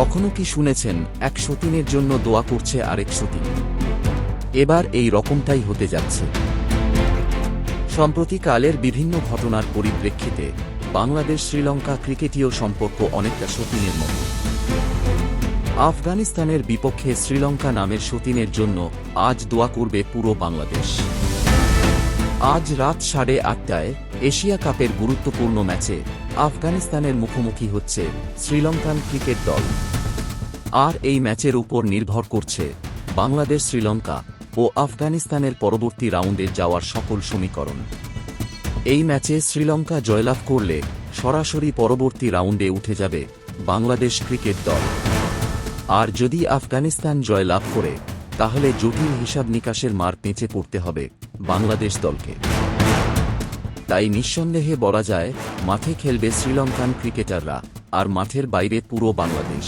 কখনো কি শুনেছেন, এক সতীনের জন্য দোয়া করছে আরেক সতীন এবার এই রকমটাই হতে যাচ্ছে। সম্প্রতি কালের বিভিন্ন ঘটনার পরিপ্রেক্ষিতে বাংলাদেশ শ্রীলঙ্কা ক্রিকেটীয় সম্পর্ক অনেকটা সতীনের মতো। আফগানিস্তানের বিপক্ষে শ্রীলঙ্কা নামের সতীনের জন্য আজ দোয়া করবে পুরো বাংলাদেশ। আজ রাত সাড়ে আটটায় এশিয়া কাপের গুরুত্বপূর্ণ ম্যাচে আফগানিস্তানের মুখোমুখি হচ্ছে শ্রীলঙ্কান ক্রিকেট দল। আর এই ম্যাচের উপর নির্ভর করছে বাংলাদেশ শ্রীলঙ্কা ও আফগানিস্তানের পরবর্তী রাউন্ডে যাওয়ার সকল সমীকরণ। এই ম্যাচে শ্রীলঙ্কা জয়লাভ করলে সরাসরি পরবর্তী রাউন্ডে উঠে যাবে বাংলাদেশ ক্রিকেট দল। আর যদি আফগানিস্তান জয়লাভ করে তাহলে জটিল হিসাব নিকাশের মার পেঁচে পড়তে হবে বাংলাদেশ দলকে। তাই নিঃসন্দেহে বলা যায়, মাঠে খেলবে শ্রীলঙ্কান ক্রিকেটাররা, আর মাঠের বাইরে পুরো বাংলাদেশ।